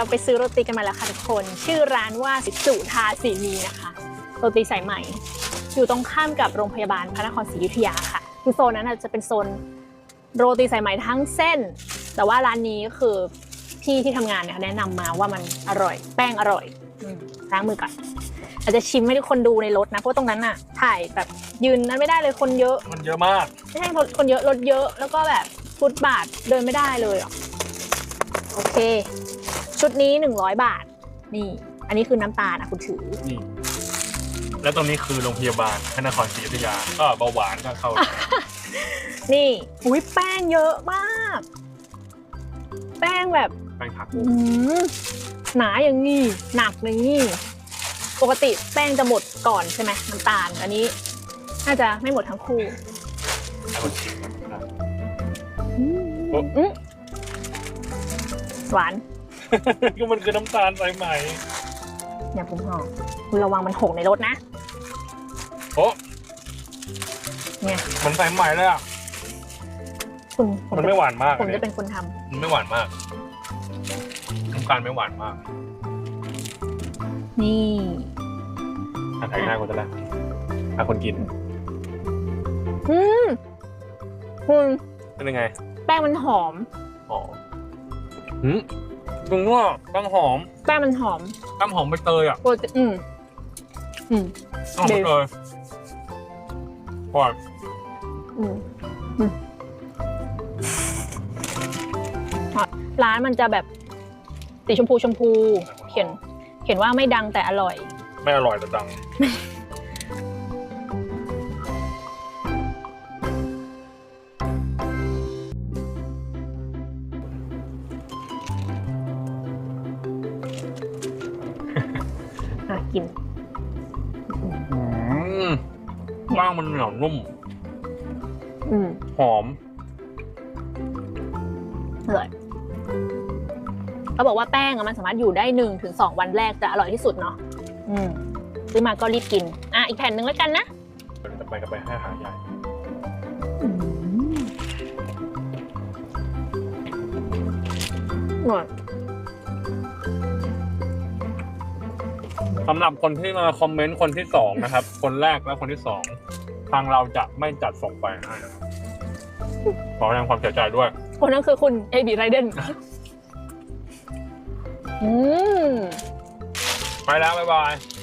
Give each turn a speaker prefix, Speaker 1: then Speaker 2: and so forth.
Speaker 1: เราไปซื้อโรตีกันมาแล้วค่ะทุกคน ชื่อร้านว่าสุทาสีมีนะคะ โรตีสายใหม่ อยู่ตรงข้ามกับโรงพยาบาลพระนครศรีอยุธยาค่ะคือโซนนั้นน่ะจะเป็นโซนโรตีสายใหม่ทั้งเส้น แต่ว่าร้านนี้ก็คือพี่ที่ทำงานเนี่ยแนะนำมาว่ามันอร่อย แป้งอร่อยอืมล้างมือก่อนอาจจะชิมให้ทุกคนดูในรถนะเพราะตรงนั้นน่ะ ถ่ายแบบยืนนั้นไม่ได้เลยคนเยอะ
Speaker 2: มันเยอะมาก
Speaker 1: ไม่ใช่คนคนเยอะรถเยอะแล้วก็แบบฟุตบาทเดินไม่ได้เลยอะโอเค ชุดนี้ 100 บาท นี่ อันนี้คือน้ำตาลอะคุณถือ
Speaker 2: นี่ แล้วตรงนี้คือโรงพยาบาลพระนครศรีอยุธยา ก็เบาหวานก็เข้า
Speaker 1: นี่ อุ้ยแป้งเยอะมาก แป้งแบบ
Speaker 2: แป้งผัก
Speaker 1: อื้อหือหนาอย่างนี้ หนักอย่างนี้ ปกติแป้งจะหมดก่อนใช่ไหมน้ำตาล อันนี้ น่าจะไม่หมดทั้งคู่
Speaker 2: เอาคนชิมนะ
Speaker 1: อืม
Speaker 2: โอ้
Speaker 1: อืมหวาน
Speaker 2: ก็มันคือน้ำตาลสายไหม
Speaker 1: อย่าพุ่งหอมคุณระวังมันหกในรถนะ
Speaker 2: โอ้
Speaker 1: เนี่ย
Speaker 2: เหมันสายไหมเลยอะ
Speaker 1: คุณผ
Speaker 2: มัน
Speaker 1: จะ
Speaker 2: ไม่หวานมาก
Speaker 1: ผม
Speaker 2: อัน
Speaker 1: จะ
Speaker 2: นี้
Speaker 1: เป็นคนทำ
Speaker 2: มันไม่หวานมากน้ำตาลไม่หวานมาก
Speaker 1: นี่
Speaker 2: อะถ่ายหน้าคนจะละอะคนกิน
Speaker 1: อืมคุณ
Speaker 2: เป็นยังไง
Speaker 1: แป้งมันหอม
Speaker 2: อ๋อหืม ตรงว่าแป้งหอม
Speaker 1: แป้งมันหอม
Speaker 2: แป้งหอมใบเตยอะ
Speaker 1: โปรตีอืมอืม
Speaker 2: แป้งหอมใบเตยอร่อย
Speaker 1: อืมอืมร้านมันจะแบบสีชมพูชมพู เขียน เขียนว่าไม่ดังแต่อร่อย
Speaker 2: ไม่อร่อยแต่ดัง
Speaker 1: กิน
Speaker 2: อืมบ้างมันเหนียวนุ่ม
Speaker 1: อืม
Speaker 2: หอม
Speaker 1: อร่อยเขาบอกว่าแป้งอะมันสามารถอยู่ได้หนึ่งถึงสองวันแรกจะอร่อยที่สุดเนาะอืมซื้อมาก็รีบกิน อะ อีกแผ่นหนึ่งแล้วกันนะ
Speaker 2: จะไปกับไปห้าหาใหญ่
Speaker 1: อร่อย
Speaker 2: สำหรับคนที่มาคอมเมนต์คนที่สองนะครับ คนแรกและคนที่สองทางเราจะไม่จัดส่งไปให้นะครับขอแสดงความเสียใจด้วย
Speaker 1: คนนั้นคือคุณเอบีไรเดนอืม
Speaker 2: ไปแล้ว บ๊ายบาย
Speaker 1: บ